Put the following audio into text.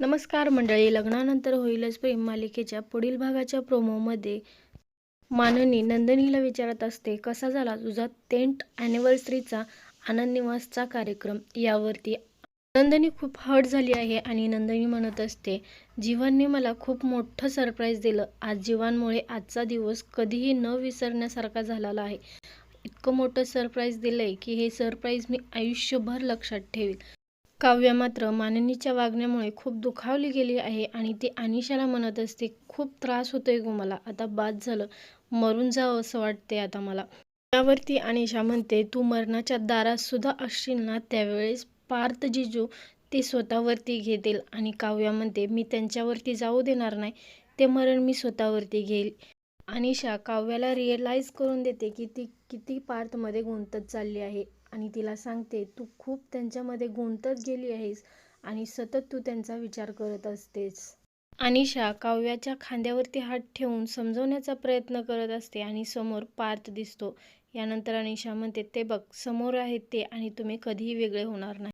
नमस्कार मंडळी लग्नानंतर होईलच प्रेम मालिकेच्या पुढील भागाच्या प्रोमोमध्ये. माननी नंदिनीला विचारत असते कसा झाला तुझा टेंट ॲनिव्हर्सरीचा आनंद निवासचा कार्यक्रम यावरती नंदनी खूप हर्ट झाली आहे आणि नंदनी म्हणत असते जीवनने मला खूप मोठं सरप्राईज दिलं. आज जीवांमुळे आजचा दिवस कधीही न विसरण्यासारखा झालेला आहे. इतकं मोठं सरप्राईज दिलं आहे की हे सरप्राईज मी आयुष्यभर लक्षात ठेवेल. काव्या मात्र माननीच्या वागण्यामुळे खूप दुखावली गेली आहे आणि ती अनिशाला म्हणत असते खूप त्रास होतोय गो मला आता बाद झालं मरून जावं असं वाटते आता मला. त्यावरती अनिशा म्हणते तू मरणाच्या दारात सुद्धा असशील ना त्यावेळेस पार्थ जिजू ते स्वतःवरती घेतील. आणि काव्या म्हणते मी त्यांच्यावरती जाऊ देणार नाही ते मरण मी स्वतःवरती घेईल. अनिशा काव्याला रिअलाईज करून देते की ती किती पार्थमध्ये गुंतत चालली आहे. आणि तिला सांगते तू खूप त्यांच्यामध्ये गुंतत गेली आहेस आणि सतत तू त्यांचा विचार करत असतेस. अनिशा काव्याच्या खांद्यावरती हात ठेवून समजवण्याचा प्रयत्न करत असते आणि समोर पार्थ दिसतो. यानंतर अनिशा म्हणते ते बघ समोर आहेत ते आणि तुम्ही कधीही वेगळे होणार नाही.